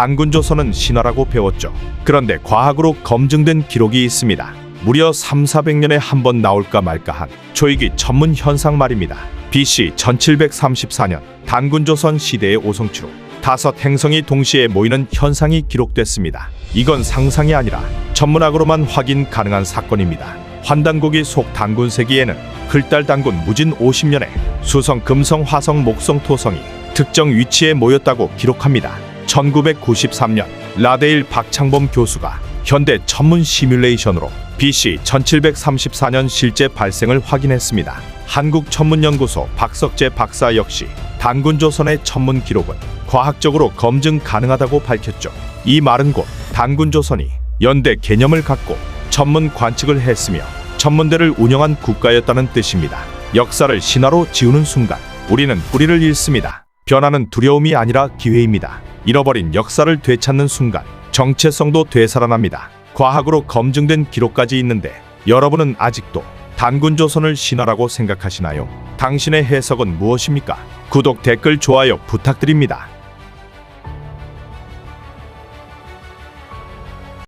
단군조선은 신화라고 배웠죠. 그런데 과학으로 검증된 기록이 있습니다. 무려 3, 400년에 한 번 나올까 말까한 초이기 천문 현상 말입니다. BC 1734년 단군조선 시대의 오성추로 다섯 행성이 동시에 모이는 현상이 기록됐습니다. 이건 상상이 아니라 천문학으로만 확인 가능한 사건입니다. 환단고기 속 단군 세기에는 흘달 단군 무진 50년에 수성, 금성, 화성, 목성, 토성이 특정 위치에 모였다고 기록합니다. 1993년 라데일 박창범 교수가 현대 천문 시뮬레이션으로 BC 1734년 실제 발생을 확인했습니다. 한국천문연구소 박석재 박사 역시 단군 조선의 천문 기록은 과학적으로 검증 가능하다고 밝혔죠. 이 말은 곧 단군 조선이 연대 개념을 갖고 천문 관측을 했으며 천문대를 운영한 국가였다는 뜻입니다. 역사를 신화로 지우는 순간 우리는 뿌리를 잃습니다. 변화는 두려움이 아니라 기회입니다. 잃어버린 역사를 되찾는 순간 정체성도 되살아납니다. 과학으로 검증된 기록까지 있는데 여러분은 아직도 단군 조선을 신화라고 생각하시나요? 당신의 해석은 무엇입니까? 구독, 댓글, 좋아요 부탁드립니다.